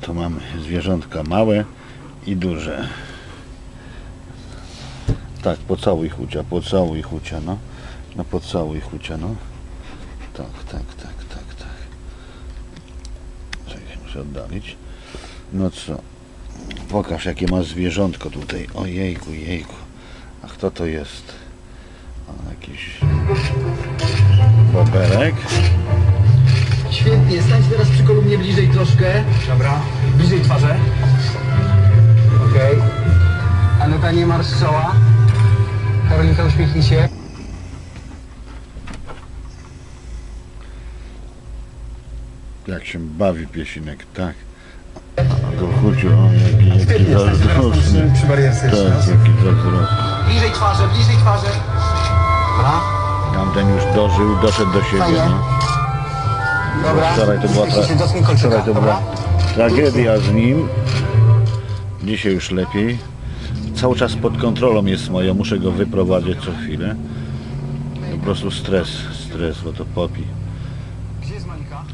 To mamy zwierzątka małe i duże. Tak, pocałuj chucia, pocałuj chucia, no. No pocałuj chucia, no. Tak, tak, tak, tak, tak. Czekaj, muszę oddalić. No co? Pokaż jakie masz zwierzątko tutaj. Ojejku, jejku. A kto to jest? O, jakiś boberek. Świetnie, stań teraz przy kolumnie bliżej troszkę. Dobra, bliżej twarzę. Okej. Aneta nie marsz czoła. Karolinka uśmiechnij się. Jak się bawi piesinek, tak. A go chuciu, o jaki, jaki zazdrosny. Przy barierce Tak, jeszcze raz. jaki zazdrosny. Bliżej twarzę, bliżej twarzę. Dobra. Tamten już dożył, doszedł do siebie, Fajnie. no. Dobra. Wczoraj to była, tra- wczoraj to była tragedia z nim. Dzisiaj już lepiej. Cały czas pod kontrolą jest moją, muszę go wyprowadzić co chwilę. Po prostu stres, stres, bo to popi.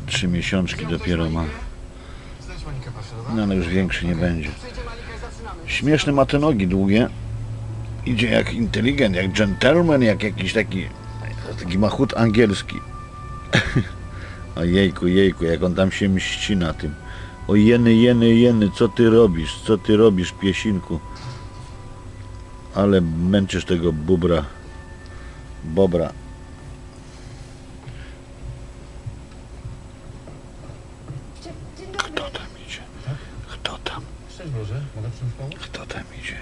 Trzy miesiączki dopiero ma. No ale już większy nie będzie. Śmieszne ma te nogi długie. Idzie jak inteligent, jak gentleman, jak jakiś taki taki ma chód angielski. A jejku, jejku, jak on tam się mści na tym. O jeny, jeny, jeny, co ty robisz? Co ty robisz, piesinku? Ale męczysz tego bubra. Bobra. Kto tam idzie? Kto tam? Kto tam idzie?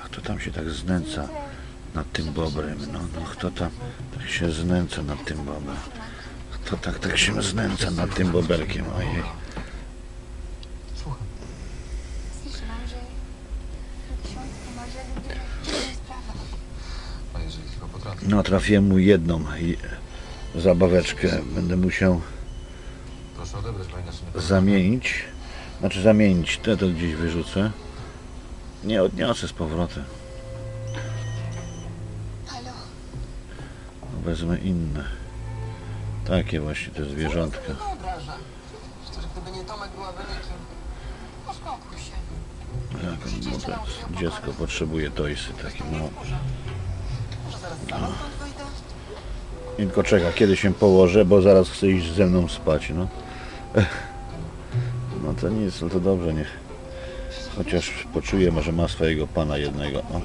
A kto tam się tak znęca nad tym bobrem? No, no, kto tam tak się znęca nad tym bobrem? Kto tak, tak się znęca nad tym boberkiem? Ojej. No, trafię mu jedną zabaweczkę. Będę musiał zamienić. Znaczy zamienić. Te to gdzieś wyrzucę. Nie, odniosę z powrotem. Wezmę inne. Takie właśnie te zwierzątka. Gdyby nie Tomek uspokój się. Dziecko potrzebuje toysy takie, no. I Tylko czeka, kiedy się położę, bo zaraz chce iść ze mną spać, no. No to nic, no to dobrze, niech chociaż poczuje, może ma swojego pana jednego. O,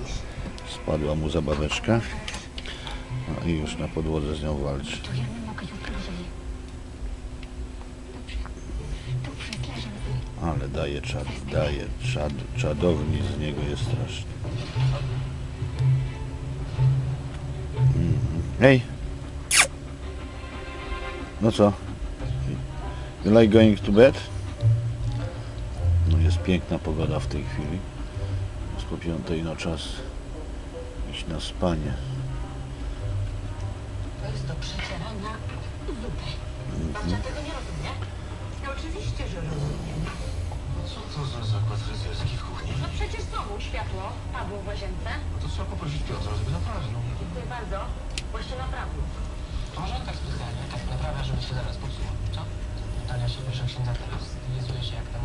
spadła mu zabaweczka. No i już na podłodze z nią walczy. To ja nie mogę już dłużej. Dobrze, dobrze, zleżę. Ale daje czad, daje czad, czadowni z niego jest strasznie. Mhm. Hej! No co? You like going to bed? No jest piękna pogoda w tej chwili. Jest po piątej no czas iść na spanie. To jest do przecierania zupy. Babcia tego nie rozumie? No oczywiście, że rozumiem. Co to za zakład fryzjerski w kuchni? No przecież znowu światło padło w łazience. No to trzeba poprosić Piotra, żeby naprawił. Dziękuję bardzo. Właśnie naprawił. To może on tak specjalnie, tak naprawia, żeby się zaraz popsuło, co? Tania się proszę księdza teraz, stylizuje się jak te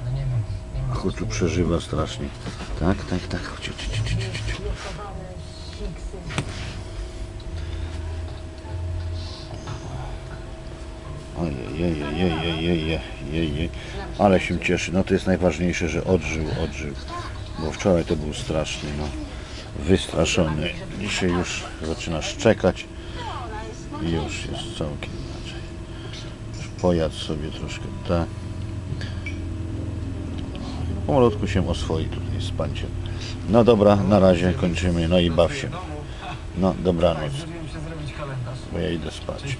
Ale nie wiem, nie wiem. Chucu przeżywa strasznie. Tak, tak, tak. Chodź, chodź, chodź, chodź. Ojej, ale się cieszy. No to jest najważniejsze, że odżył, odżył. Bo wczoraj to był straszny, no. Wystraszony. Dzisiaj już zaczyna szczekać i już jest całkiem inaczej. Już pojadł sobie troszkę, tak. Pomalutku się oswoi tutaj z panciem. No dobra, na razie kończymy, no i baw się. No dobranoc, bo ja idę spać.